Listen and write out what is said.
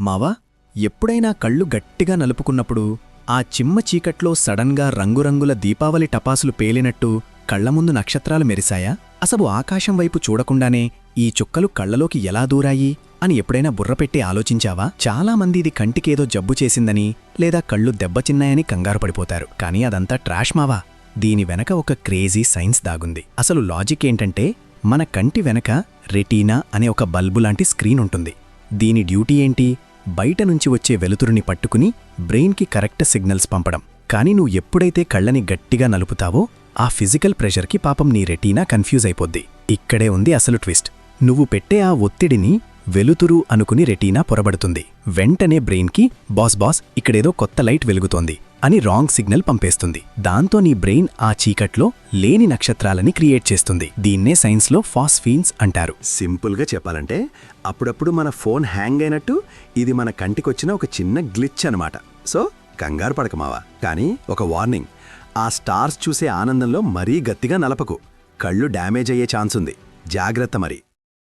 మావా ఎప్పుడైనా కళ్ళు గట్టిగా నలుపుకున్నప్పుడు ఆ చిమ్మ చీకట్లో సడన్గా రంగురంగుల దీపావళి టపాసులు పేలినట్టు కళ్ళ ముందు నక్షత్రాలు మెరిశాయా? అసలు ఆకాశం వైపు చూడకుండానే ఈ చుక్కలు కళ్ళలోకి ఎలా దూరాయి అని ఎప్పుడైనా బుర్రపెట్టి ఆలోచించావా? చాలామంది ఇది కంటికేదో జబ్బు చేసిందని లేదా కళ్ళు దెబ్బచిన్నాయని కంగారు పడిపోతారు. కానీ అదంతా ట్రాష్ మావా. దీని వెనక ఒక క్రేజీ సైన్స్ దాగుంది. అసలు లాజిక్ ఏంటంటే మన కంటి వెనక రెటీనా అనే ఒక బల్బు లాంటి స్క్రీన్ ఉంటుంది. దీని డ్యూటీ ఏంటి? బయట నుంచి వచ్చే వెలుతురుని పట్టుకుని బ్రెయిన్కి కరెక్ట్ సిగ్నల్స్ పంపడం. కానీ నువ్వు ఎప్పుడైతే కళ్ళని గట్టిగా నలుపుతావో ఆ ఫిజికల్ ప్రెషర్కి పాపం నీ రెటీనా కన్ఫ్యూజ్ అయిపోద్ది. ఇక్కడే ఉంది అసలు ట్విస్ట్. నువ్వు పెట్టే ఆ ఒత్తిడిని వెలుతురు అనుకుని రెటీనా పొరబడుతుంది. వెంటనే బ్రెయిన్కి బాస్ బాస్ ఇక్కడేదో కొత్త లైట్ వెలుగుతోంది. అని రాంగ్ సిగ్నల్ పంపేస్తుంది. దాంతో నీ బ్రెయిన్ ఆ చీకట్లో లేని నక్షత్రాలని క్రియేట్ చేస్తుంది. దీన్నే సైన్స్లో ఫాస్ఫీన్స్ అంటారు. సింపుల్గా చెప్పాలంటే అప్పుడప్పుడు మన ఫోన్ హ్యాంగ్ అయినట్టు ఇది మన కంటికొచ్చిన ఒక చిన్న గ్లిచ్ అనమాట సో కంగారు పడకమావా కానీ ఒక వార్నింగ్. ఆ స్టార్స్ చూసే ఆనందంలో మరీ గట్టిగా నలపకు. కళ్ళు డ్యామేజ్ అయ్యే ఛాన్స్ ఉంది జాగ్రత్త మరి.